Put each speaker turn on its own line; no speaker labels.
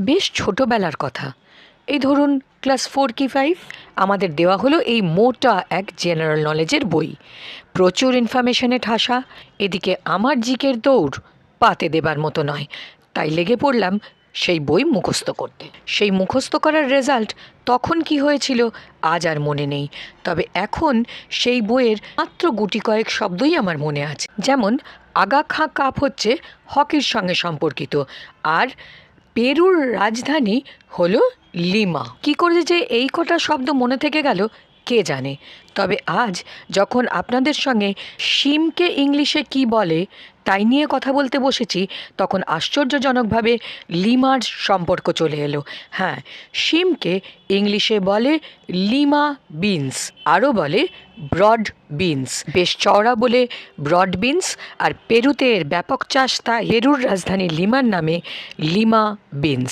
বেশ ছোটোবেলার কথা। এই ধরুন, ক্লাস ফোর কি ফাইভ আমাদের দেওয়া হলো এই মোটা এক জেনারেল নলেজের বই। প্রচুর ইনফরমেশনে ঠাসা, এদিকে আমার জিকের দৌড় পাতে দেবার মতো নয়। তাই লেগে পড়লাম সেই বই মুখস্থ করতে। সেই মুখস্থ করার রেজাল্ট তখন কি হয়েছিল, আজ আর মনে নেই। তবে এখন সেই বইয়ের মাত্র গুটি কয়েক শব্দই আমার মনে আছে। যেমন, আগা খাঁ কাপ হচ্ছে হকির সঙ্গে সম্পর্কিত। আর পেরুর রাজধানী হলো লিমা। কি করে যে এই কটা শব্দ মনে থেকে গেল কে জানে? তবে আজ যখন আপনাদের সঙ্গে শিমকে ইংলিশে কি বলে, তাই নিয়ে কথা বলতে বসেছি, তখন আশ্চর্যজনকভাবে লিমার সম্পর্ক চলে এলো। হ্যাঁ শিমকে ইংলিশে বলে লিমা বিনস, আরও বলে ব্রড বিনস। বেশ চওড়া বলে ব্রড বিনস, আর পেরুতে এর ব্যাপক চাষ তা হেরুর রাজধানী লিমার নামে লিমা বিনস।